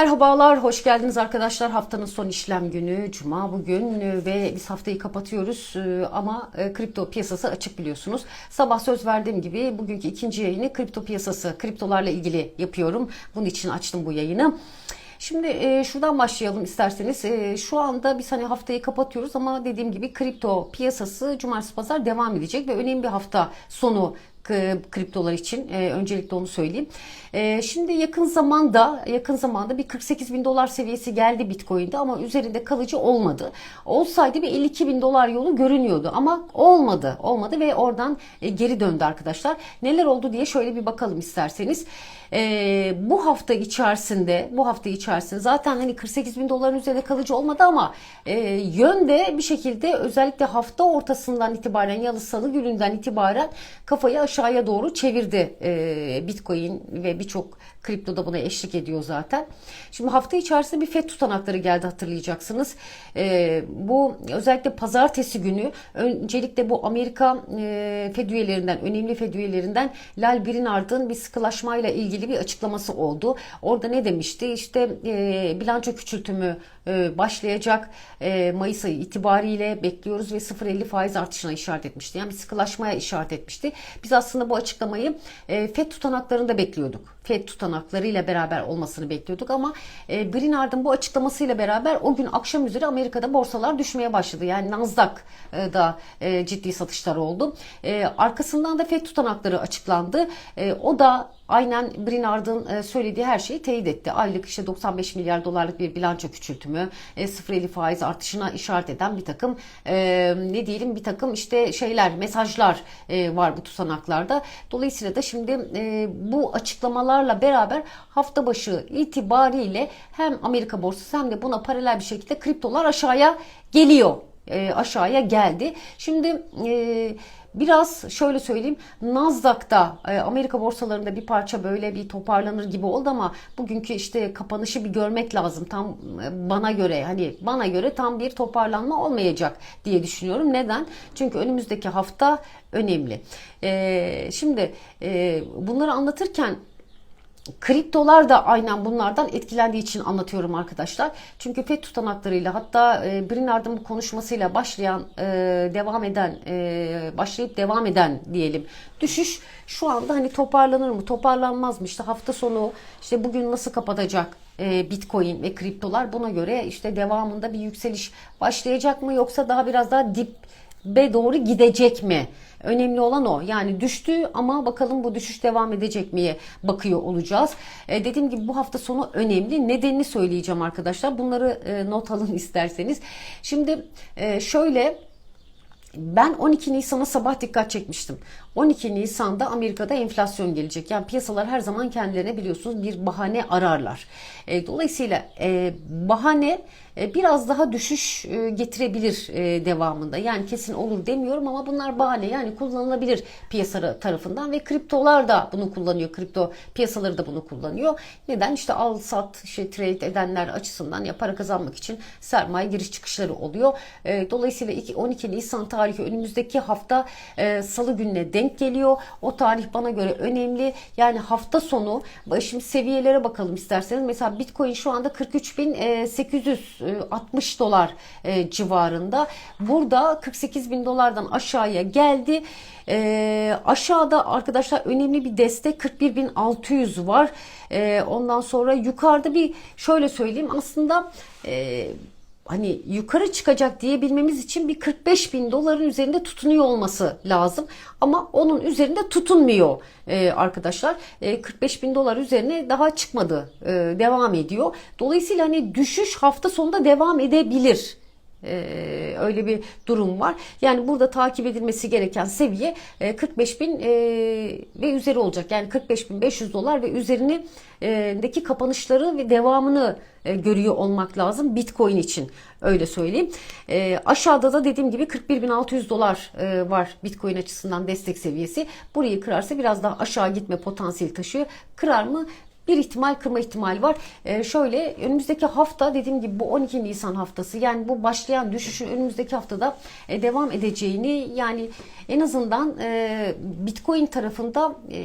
merhabalar, hoş geldiniz arkadaşlar. Haftanın son işlem günü, Cuma bugün e, ve biz haftayı kapatıyoruz E, ama e, kripto piyasası açık biliyorsunuz. Sabah söz verdiğim gibi bugünkü ikinci yayını kripto piyasası, kriptolarla ilgili yapıyorum. Bunun için açtım bu yayını. Şimdi e, şuradan başlayalım isterseniz. E, şu anda biz hani haftayı kapatıyoruz ama dediğim gibi kripto piyasası cumartesi pazar devam edecek ve önemli bir hafta sonu kriptolar için e, öncelikle onu söyleyeyim. E, şimdi yakın zamanda yakın zamanda bir 48 bin dolar seviyesi geldi Bitcoin'de ama üzerinde kalıcı olmadı. Olsaydı bir 52 bin dolar yolu görünüyordu ama olmadı olmadı ve oradan e, geri döndü arkadaşlar. Neler oldu diye şöyle bir bakalım isterseniz. E, bu hafta içerisinde bu hafta içerisinde zaten hani 48 bin doların üzerinde kalıcı olmadı ama e, yönde bir şekilde özellikle hafta ortasından itibaren ya da salı gününden itibaren kafayı aşağıya doğru çevirdi e, Bitcoin ve birçok kripto da buna eşlik ediyor zaten. Şimdi hafta içerisinde bir FED tutanakları geldi hatırlayacaksınız. E, bu özellikle pazartesi günü öncelikle bu Amerika e, FED üyelerinden önemli FED üyelerinden Lal Birinard'ın bir sıkılaşmayla ilgili bir açıklaması oldu. Orada ne demişti? İşte e, bilanço küçültümü e, başlayacak e, Mayıs ayı itibariyle bekliyoruz ve 0.50 faiz artışına işaret etmişti. Yani bir sıkılaşmaya işaret etmişti. Biz aslında bu açıklamayı e, FED tutanaklarında bekliyorduk. FED tutanaklarıyla beraber olmasını bekliyorduk ama e, Brinard'ın bu açıklamasıyla beraber o gün akşam üzeri Amerika'da borsalar düşmeye başladı. Yani Nasdaq'da e, ciddi satışlar oldu. E, arkasından da FED tutanakları açıklandı. E, o da aynen Brinard'ın e, söylediği her şeyi teyit etti. Aylık işte 95 milyar dolarlık bir bilanço küçültümü, e, 0.50 faiz artışına işaret eden bir takım e, ne diyelim bir takım işte şeyler, mesajlar e, var bu tutanaklarda. Dolayısıyla da şimdi e, bu açıklamalarla beraber hafta başı itibariyle hem Amerika borsası hem de buna paralel bir şekilde kriptolar aşağıya geliyor. E, aşağıya geldi. Şimdi e, Biraz şöyle söyleyeyim Nasdaq'ta e, Amerika borsalarında bir parça böyle bir toparlanır gibi oldu ama bugünkü işte kapanışı bir görmek lazım. Tam e, bana göre hani bana göre tam bir toparlanma olmayacak diye düşünüyorum. Neden? Çünkü önümüzdeki hafta önemli. E, şimdi e, bunları anlatırken Kriptolar da aynen bunlardan etkilendiği için anlatıyorum arkadaşlar. Çünkü FED tutanaklarıyla hatta e, Brinard'ın bu konuşmasıyla başlayan, e, devam eden, e, başlayıp devam eden diyelim düşüş şu anda hani toparlanır mı, toparlanmaz mı? İşte hafta sonu işte bugün nasıl kapatacak e, Bitcoin ve kriptolar buna göre işte devamında bir yükseliş başlayacak mı yoksa daha biraz daha dip be doğru gidecek mi? Önemli olan o. Yani düştü ama bakalım bu düşüş devam edecek miye bakıyor olacağız. E, dediğim gibi bu hafta sonu önemli. Nedenini söyleyeceğim arkadaşlar. Bunları e, not alın isterseniz. Şimdi e, şöyle ben 12 Nisan'a sabah dikkat çekmiştim. 12 Nisan'da Amerika'da enflasyon gelecek. Yani piyasalar her zaman kendilerine biliyorsunuz bir bahane ararlar. E, dolayısıyla e, bahane biraz daha düşüş e, getirebilir e, devamında. Yani kesin olur demiyorum ama bunlar bahane yani kullanılabilir piyasa tarafından ve kriptolar da bunu kullanıyor. Kripto piyasaları da bunu kullanıyor. Neden? İşte al sat işte trade edenler açısından ya para kazanmak için sermaye giriş çıkışları oluyor. E, dolayısıyla 12 Nisan tarihi önümüzdeki hafta e, salı gününe denk geliyor. O tarih bana göre önemli. Yani hafta sonu şimdi seviyelere bakalım isterseniz. Mesela Bitcoin şu anda 43.860 dolar e, civarında. Burada 48 bin dolardan aşağıya geldi. E, aşağıda arkadaşlar önemli bir destek 41.600 var. E, ondan sonra yukarıda bir şöyle söyleyeyim aslında e, hani yukarı çıkacak diyebilmemiz için bir 45 bin doların üzerinde tutunuyor olması lazım. Ama onun üzerinde tutunmuyor e, arkadaşlar. E, 45 bin dolar üzerine daha çıkmadı. E, devam ediyor. Dolayısıyla hani düşüş hafta sonunda devam edebilir. Ee, öyle bir durum var. Yani burada takip edilmesi gereken seviye e, 45 bin e, ve üzeri olacak. Yani 45 bin 500 dolar ve üzerindeki kapanışları ve devamını e, görüyor olmak lazım Bitcoin için öyle söyleyeyim. E, aşağıda da dediğim gibi 41.600 dolar e, var Bitcoin açısından destek seviyesi. Burayı kırarsa biraz daha aşağı gitme potansiyeli taşıyor. Kırar mı? Bir ihtimal kırma ihtimali var. E, şöyle önümüzdeki hafta dediğim gibi bu 12 Nisan haftası yani bu başlayan düşüşün önümüzdeki haftada e, devam edeceğini yani en azından e, Bitcoin tarafında e,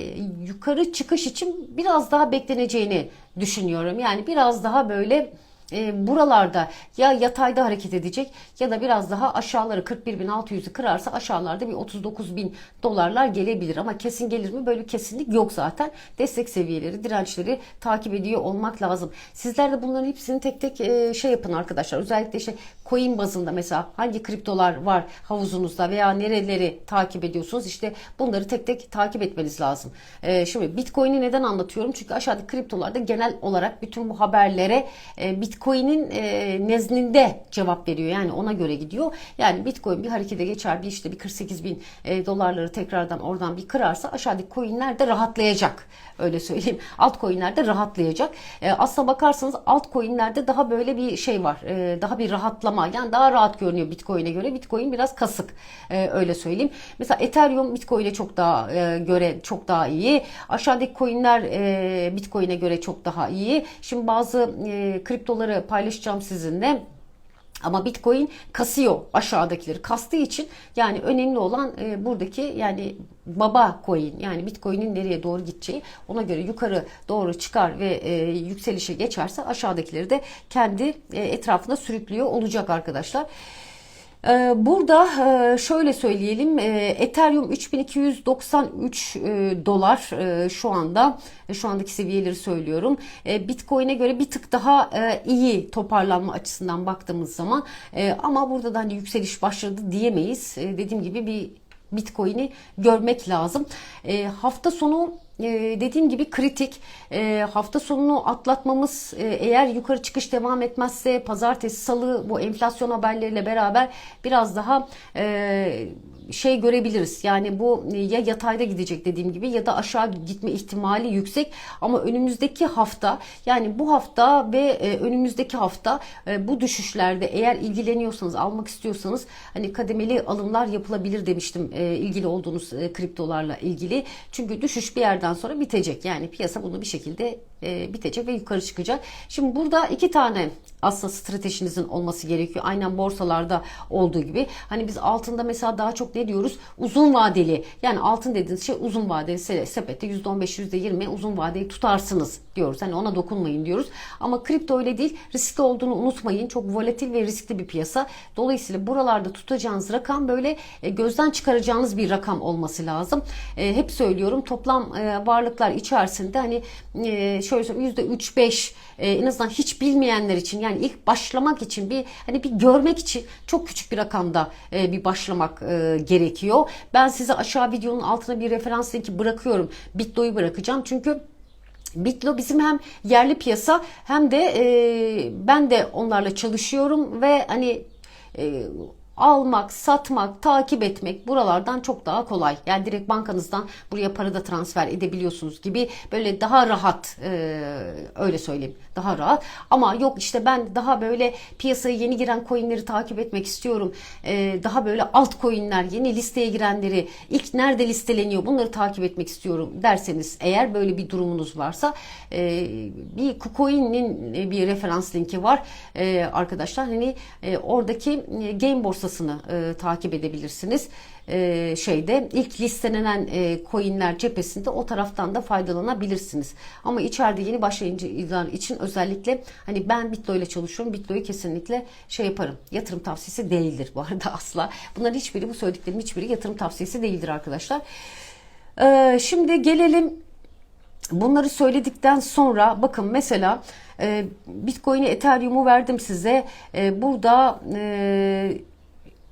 yukarı çıkış için biraz daha bekleneceğini düşünüyorum. Yani biraz daha böyle e, buralarda ya yatayda hareket edecek ya da biraz daha aşağıları 41.600'ü kırarsa aşağılarda bir 39.000 dolarlar gelebilir. Ama kesin gelir mi? Böyle kesinlik yok zaten. Destek seviyeleri dirençleri takip ediyor olmak lazım. Sizler de bunların hepsini tek tek e, şey yapın arkadaşlar. Özellikle işte coin bazında mesela hangi kriptolar var havuzunuzda veya nereleri takip ediyorsunuz? İşte bunları tek tek takip etmeniz lazım. E, şimdi bitcoin'i neden anlatıyorum? Çünkü aşağıdaki kriptolarda genel olarak bütün bu haberlere e, Bitcoin'in e, cevap veriyor. Yani ona göre gidiyor. Yani Bitcoin bir harekete geçer bir işte bir 48 bin e, dolarları tekrardan oradan bir kırarsa aşağıdaki coinler de rahatlayacak. Öyle söyleyeyim. Altcoin'ler de rahatlayacak. E, aslına bakarsanız altcoin'lerde daha böyle bir şey var. E, daha bir rahatlama. Yani daha rahat görünüyor Bitcoin'e göre. Bitcoin biraz kasık. E, öyle söyleyeyim. Mesela Ethereum Bitcoin'e çok daha göre çok daha iyi. Aşağıdaki coin'ler Bitcoin'e göre çok daha iyi. Şimdi bazı e, paylaşacağım sizinle. Ama Bitcoin kasıyor aşağıdakileri. Kastığı için yani önemli olan e, buradaki yani baba coin yani Bitcoin'in nereye doğru gideceği ona göre yukarı doğru çıkar ve e, yükselişe geçerse aşağıdakileri de kendi e, etrafında sürüklüyor olacak arkadaşlar. Ee, Burada e, şöyle söyleyelim e, Ethereum 3293 e, dolar şu anda şu andaki seviyeleri söylüyorum. Bitcoin'e göre bir tık daha iyi toparlanma açısından baktığımız zaman ama burada da hani yükseliş başladı diyemeyiz. Dediğim gibi bir Bitcoin'i görmek lazım. Hafta sonu ee, dediğim gibi kritik. Ee, hafta sonunu atlatmamız e, eğer yukarı çıkış devam etmezse pazartesi, salı bu enflasyon haberleriyle beraber biraz daha e, şey görebiliriz. Yani bu ya yatayda gidecek dediğim gibi ya da aşağı gitme ihtimali yüksek. Ama önümüzdeki hafta yani bu hafta ve e, önümüzdeki hafta e, bu düşüşlerde eğer ilgileniyorsanız almak istiyorsanız hani kademeli alımlar yapılabilir demiştim e, ilgili olduğunuz e, kriptolarla ilgili. Çünkü düşüş bir yerden sonra bitecek. Yani piyasa bunu bir şekilde e, bitecek ve yukarı çıkacak. Şimdi burada iki tane aslında stratejinizin olması gerekiyor. Aynen borsalarda olduğu gibi. Hani biz altında mesela daha çok ne diyoruz? Uzun vadeli. Yani altın dediğiniz şey uzun vadeli sepette %15 %20 uzun vadeli tutarsınız diyoruz. Hani ona dokunmayın diyoruz. Ama kripto öyle değil. Riskli olduğunu unutmayın. Çok volatil ve riskli bir piyasa. Dolayısıyla buralarda tutacağınız rakam böyle e, gözden çıkaracağınız bir rakam olması lazım. E, hep söylüyorum toplam e, varlıklar içerisinde hani şöyle söyleyeyim %3-5 en azından hiç bilmeyenler için yani ilk başlamak için bir hani bir görmek için çok küçük bir rakamda bir başlamak gerekiyor. Ben size aşağı videonun altına bir referans linki bırakıyorum. Bitdo'yu bırakacağım. Çünkü Bitlo bizim hem yerli piyasa hem de e, ben de onlarla çalışıyorum ve hani e, almak, satmak, takip etmek buralardan çok daha kolay. Yani direkt bankanızdan buraya para da transfer edebiliyorsunuz gibi böyle daha rahat e, öyle söyleyeyim daha rahat. Ama yok işte ben daha böyle piyasaya yeni giren coinleri takip etmek istiyorum. E, daha böyle alt coinler, yeni listeye girenleri ilk nerede listeleniyor bunları takip etmek istiyorum derseniz eğer böyle bir durumunuz varsa e, bir KuCoin'in bir referans linki var e, arkadaşlar. Hani e, oradaki e, game borsası borsasını e, takip edebilirsiniz. E, şeyde ilk listelenen e, coinler cephesinde o taraftan da faydalanabilirsiniz. Ama içeride yeni başlayıcılar için özellikle hani ben Bitlo ile çalışıyorum. Bitlo'yu kesinlikle şey yaparım. Yatırım tavsiyesi değildir bu arada asla. Bunların hiçbiri bu söylediklerim hiçbiri yatırım tavsiyesi değildir arkadaşlar. E, şimdi gelelim Bunları söyledikten sonra bakın mesela e, Bitcoin'i Ethereum'u verdim size. E, burada e,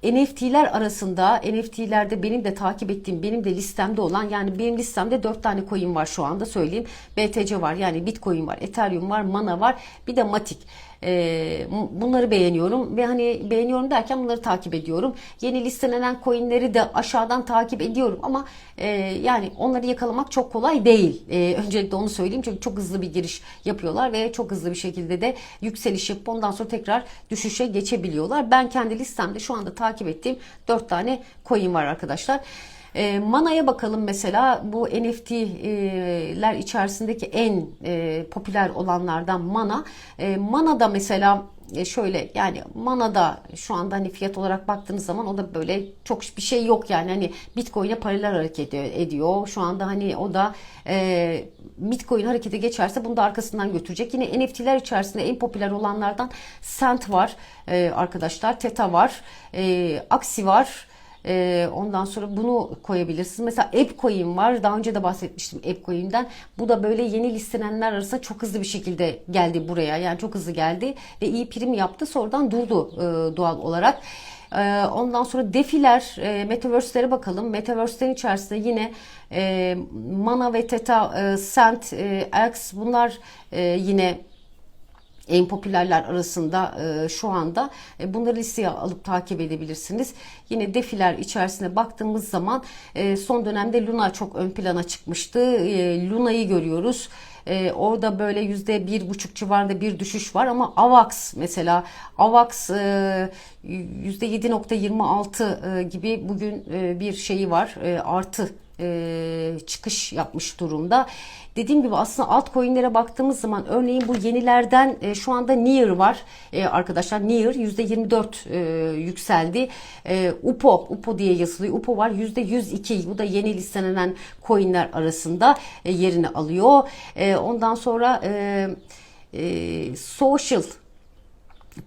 NFT'ler arasında NFT'lerde benim de takip ettiğim benim de listemde olan yani benim listemde 4 tane coin var şu anda söyleyeyim. BTC var yani Bitcoin var, Ethereum var, Mana var bir de Matic. E, bunları beğeniyorum ve hani beğeniyorum derken bunları takip ediyorum. Yeni listelenen coinleri de aşağıdan takip ediyorum ama e, yani onları yakalamak çok kolay değil. E, öncelikle onu söyleyeyim çünkü çok hızlı bir giriş yapıyorlar ve çok hızlı bir şekilde de yükseliş yapıp ondan sonra tekrar düşüşe geçebiliyorlar. Ben kendi listemde şu anda takip ettiğim 4 tane coin var arkadaşlar. E, Mana'ya bakalım mesela bu NFT'ler içerisindeki en e, popüler olanlardan Mana. E, Mana'da mesela e, şöyle yani Mana'da şu anda hani fiyat olarak baktığınız zaman o da böyle çok bir şey yok yani hani Bitcoin'e paralel hareket ediyor. Şu anda hani o da e, Bitcoin harekete geçerse bunu da arkasından götürecek. Yine NFT'ler içerisinde en popüler olanlardan Cent var e, arkadaşlar, Teta var, e, Axie var. Ee, ondan sonra bunu koyabilirsiniz. Mesela AppCoin var. Daha önce de bahsetmiştim AppCoin'den. Bu da böyle yeni listelenenler arasında çok hızlı bir şekilde geldi buraya. Yani çok hızlı geldi ve iyi prim yaptı. Sonradan durdu e, doğal olarak. E, ondan sonra defiler, e, metaverse'lere bakalım. Metaverse'lerin içerisinde yine e, Mana ve Theta, e, Cent, e, X bunlar e, yine en popülerler arasında e, şu anda. E, bunları listeye alıp takip edebilirsiniz. Yine defiler içerisine baktığımız zaman e, son dönemde Luna çok ön plana çıkmıştı. E, Luna'yı görüyoruz. E, orada böyle yüzde bir buçuk civarında bir düşüş var ama AVAX mesela AVAX e, yüzde yedi nokta yirmi altı e, gibi bugün e, bir şeyi var e, artı e, çıkış yapmış durumda. Dediğim gibi aslında altcoin'lere baktığımız zaman örneğin bu yenilerden e, şu anda Near var e, arkadaşlar. Near %24 e, yükseldi. E, UPO, UPO diye yazılıyor. UPO var %102. Bu da yeni listelenen coin'ler arasında e, yerini alıyor. E, ondan sonra e, e, Social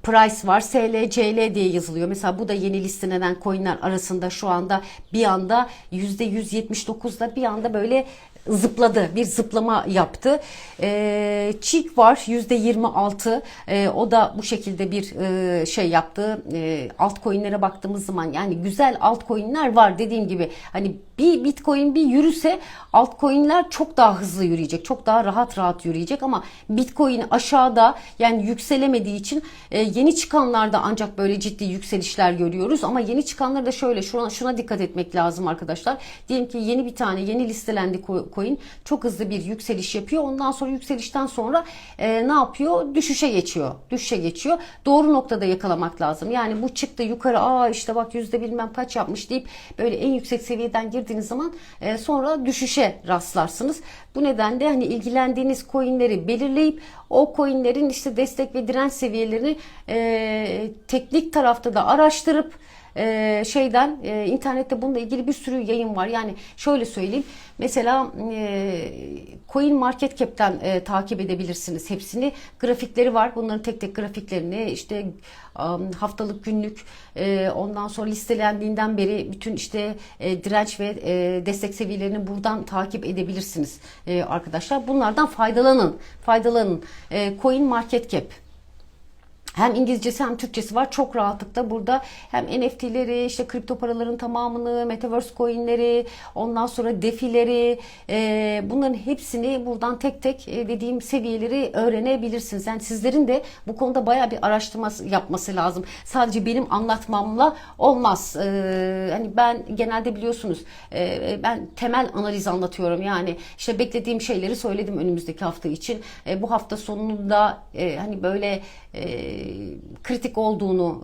Price var. SLCL diye yazılıyor. Mesela bu da yeni listelenen coinler arasında şu anda bir anda %179'da bir anda böyle zıpladı. Bir zıplama yaptı. E, Cheek var %26. E, o da bu şekilde bir e, şey yaptı. E, altcoin'lere baktığımız zaman yani güzel altcoin'ler var dediğim gibi. Hani bir bitcoin bir yürüse altcoin'ler çok daha hızlı yürüyecek. Çok daha rahat rahat yürüyecek ama bitcoin aşağıda yani yükselemediği için e, yeni çıkanlarda ancak böyle ciddi yükselişler görüyoruz ama yeni çıkanlarda şöyle şuna, şuna dikkat etmek lazım arkadaşlar. Diyelim ki yeni bir tane yeni listelendi coin çok hızlı bir yükseliş yapıyor. Ondan sonra yükselişten sonra e, ne yapıyor? Düşüşe geçiyor. Düşüşe geçiyor. Doğru noktada yakalamak lazım. Yani bu çıktı yukarı aa işte bak yüzde bilmem kaç yapmış deyip böyle en yüksek seviyeden girdiğiniz zaman e, sonra düşüşe rastlarsınız. Bu nedenle hani ilgilendiğiniz coinleri belirleyip o coinlerin işte destek ve direnç seviyelerini e, teknik tarafta da araştırıp e, şeyden e, internette bununla ilgili bir sürü yayın var. Yani şöyle söyleyeyim. Mesela e, Coin Market Cap'ten e, takip edebilirsiniz hepsini. Grafikleri var. Bunların tek tek grafiklerini işte haftalık günlük e, ondan sonra listelendiğinden beri bütün işte e, direnç ve e, destek seviyelerini buradan takip edebilirsiniz arkadaşlar. Bunlardan faydalanın. Faydalanın. Coin Market Cap hem İngilizcesi hem Türkçesi var. Çok rahatlıkla burada hem NFT'leri, işte kripto paraların tamamını, Metaverse coin'leri, ondan sonra defileri, e, bunların hepsini buradan tek tek e, dediğim seviyeleri öğrenebilirsiniz. Yani sizlerin de bu konuda baya bir araştırma yapması lazım. Sadece benim anlatmamla olmaz. E, hani ben genelde biliyorsunuz e, ben temel analiz anlatıyorum. Yani işte beklediğim şeyleri söyledim önümüzdeki hafta için. E, bu hafta sonunda e, hani böyle e, kritik olduğunu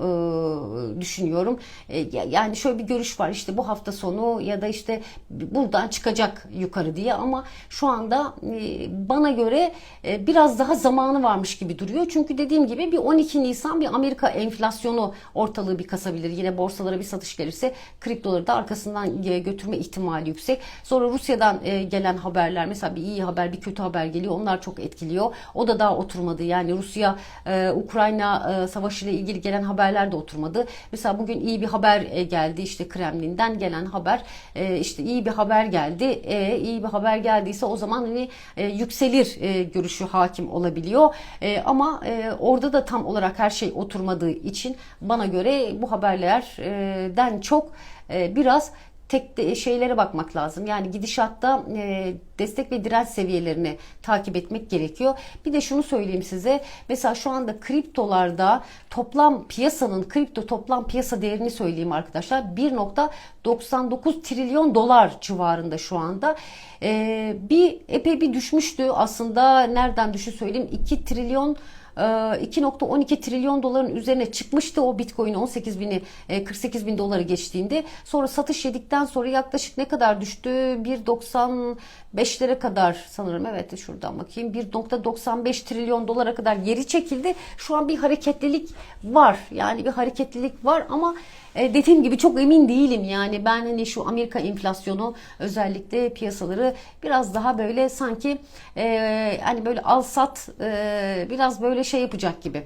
e, düşünüyorum. E, yani şöyle bir görüş var işte bu hafta sonu ya da işte buradan çıkacak yukarı diye ama şu anda e, bana göre e, biraz daha zamanı varmış gibi duruyor. Çünkü dediğim gibi bir 12 Nisan bir Amerika enflasyonu ortalığı bir kasabilir. Yine borsalara bir satış gelirse kriptoları da arkasından e, götürme ihtimali yüksek. Sonra Rusya'dan e, gelen haberler mesela bir iyi haber bir kötü haber geliyor. Onlar çok etkiliyor. O da daha oturmadı. Yani Rusya e, Ukrayna e, savaşı ile ilgili gelen haberler de oturmadı. Mesela bugün iyi bir haber e, geldi işte Kremlin'den gelen haber e, işte iyi bir haber geldi. E, iyi bir haber geldiyse o zaman hani e, yükselir e, görüşü hakim olabiliyor. E, ama e, orada da tam olarak her şey oturmadığı için bana göre bu haberlerden çok e, biraz tek de şeylere bakmak lazım. Yani gidişatta e, destek ve direnç seviyelerini takip etmek gerekiyor. Bir de şunu söyleyeyim size. Mesela şu anda kriptolarda toplam piyasanın kripto toplam piyasa değerini söyleyeyim arkadaşlar. 1.99 trilyon dolar civarında şu anda. E, bir epey bir düşmüştü aslında. Nereden düşü söyleyeyim? 2 trilyon 2.12 trilyon doların üzerine çıkmıştı o Bitcoin 18 bini e, 48 bin doları geçtiğinde. Sonra satış yedikten sonra yaklaşık ne kadar düştü? 1.95'lere kadar sanırım evet şuradan bakayım 1.95 trilyon dolara kadar geri çekildi. Şu an bir hareketlilik var. Yani bir hareketlilik var ama e, dediğim gibi çok emin değilim yani ben hani şu Amerika enflasyonu özellikle piyasaları biraz daha böyle sanki e, hani böyle al sat e, biraz böyle şey yapacak gibi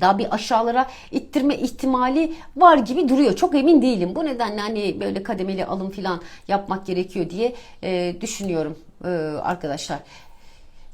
daha bir aşağılara ittirme ihtimali var gibi duruyor. Çok emin değilim. Bu nedenle hani böyle kademeli alım falan yapmak gerekiyor diye e, düşünüyorum e, arkadaşlar.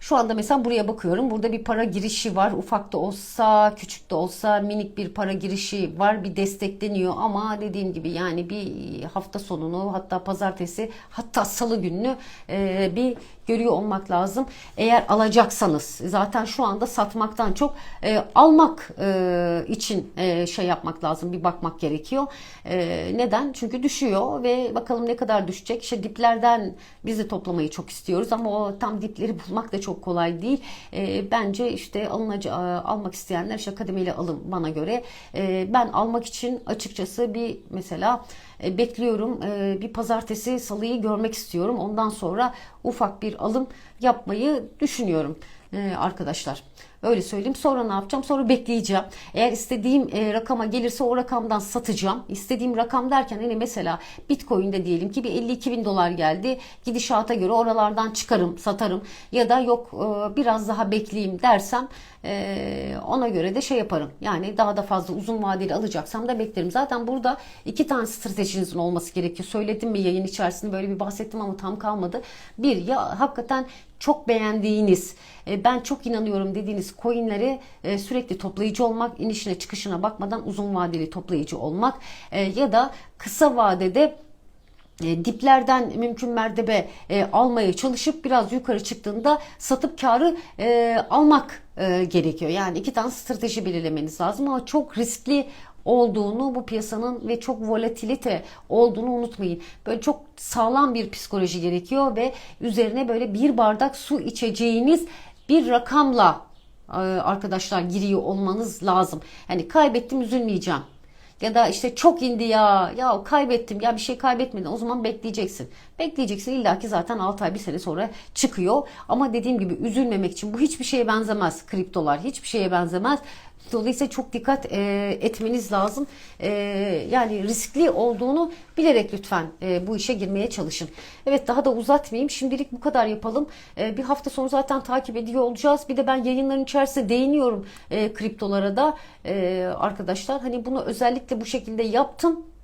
Şu anda mesela buraya bakıyorum. Burada bir para girişi var. Ufak da olsa, küçük de olsa minik bir para girişi var. Bir destekleniyor ama dediğim gibi yani bir hafta sonunu hatta pazartesi hatta salı gününü e, bir görüyor olmak lazım. Eğer alacaksanız zaten şu anda satmaktan çok e, almak e, için e, şey yapmak lazım. Bir bakmak gerekiyor. E, neden? Çünkü düşüyor ve bakalım ne kadar düşecek. İşte diplerden biz de toplamayı çok istiyoruz ama o tam dipleri bulmak da çok kolay değil. E, bence işte alınacak, almak isteyenler işte kademeli alım bana göre. E, ben almak için açıkçası bir mesela e, bekliyorum. E, bir pazartesi salıyı görmek istiyorum. Ondan sonra ufak bir alım yapmayı düşünüyorum e, arkadaşlar. Öyle söyleyeyim. Sonra ne yapacağım? Sonra bekleyeceğim. Eğer istediğim e, rakama gelirse o rakamdan satacağım. İstediğim rakam derken hani mesela Bitcoin'de diyelim ki bir 52 bin dolar geldi. Gidişata göre oralardan çıkarım, satarım. Ya da yok e, biraz daha bekleyeyim dersem e, ona göre de şey yaparım. Yani daha da fazla uzun vadeli alacaksam da beklerim. Zaten burada iki tane stratejinizin olması gerekiyor. Söyledim mi yayın içerisinde böyle bir bahsettim ama tam kalmadı. Bir ya hakikaten çok beğendiğiniz, e, ben çok inanıyorum dediğiniz coinleri e, sürekli toplayıcı olmak, inişine çıkışına bakmadan uzun vadeli toplayıcı olmak e, ya da kısa vadede diplerden mümkün mertebe almaya çalışıp biraz yukarı çıktığında satıp karı almak gerekiyor. Yani iki tane strateji belirlemeniz lazım ama çok riskli olduğunu bu piyasanın ve çok volatilite olduğunu unutmayın. Böyle çok sağlam bir psikoloji gerekiyor ve üzerine böyle bir bardak su içeceğiniz bir rakamla arkadaşlar giriyor olmanız lazım. Yani kaybettim üzülmeyeceğim. Ya da işte çok indi ya, ya kaybettim, ya bir şey kaybetmedin o zaman bekleyeceksin. Bekleyeceksin illa ki zaten 6 ay bir sene sonra çıkıyor. Ama dediğim gibi üzülmemek için bu hiçbir şeye benzemez. Kriptolar hiçbir şeye benzemez. Dolayısıyla çok dikkat e, etmeniz lazım. E, yani riskli olduğunu bilerek lütfen e, bu işe girmeye çalışın. Evet daha da uzatmayayım. Şimdilik bu kadar yapalım. E, bir hafta sonu zaten takip ediyor olacağız. Bir de ben yayınların içerisinde değiniyorum e, kriptolara da e, arkadaşlar. Hani bunu özellikle bu şekilde yaptım.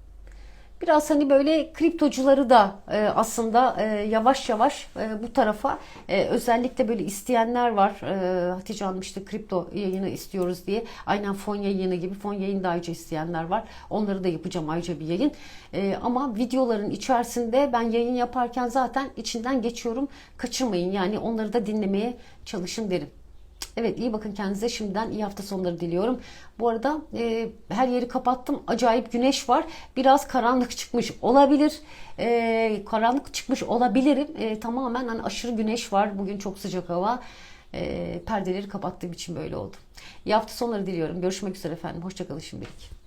Biraz hani böyle kriptocuları da e, aslında e, yavaş yavaş e, bu tarafa e, özellikle böyle isteyenler var. E, Hatice Hanım işte kripto yayını istiyoruz diye. Aynen fon yayını gibi fon yayını da ayrıca isteyenler var. Onları da yapacağım ayrıca bir yayın. E, ama videoların içerisinde ben yayın yaparken zaten içinden geçiyorum. Kaçırmayın yani onları da dinlemeye çalışın derim. Evet iyi bakın kendinize şimdiden iyi hafta sonları diliyorum. Bu arada e, her yeri kapattım. Acayip güneş var. Biraz karanlık çıkmış olabilir. E, karanlık çıkmış olabilirim. E, tamamen hani aşırı güneş var. Bugün çok sıcak hava. E, perdeleri kapattığım için böyle oldu. İyi hafta sonları diliyorum. Görüşmek üzere efendim. Hoşçakalın şimdilik.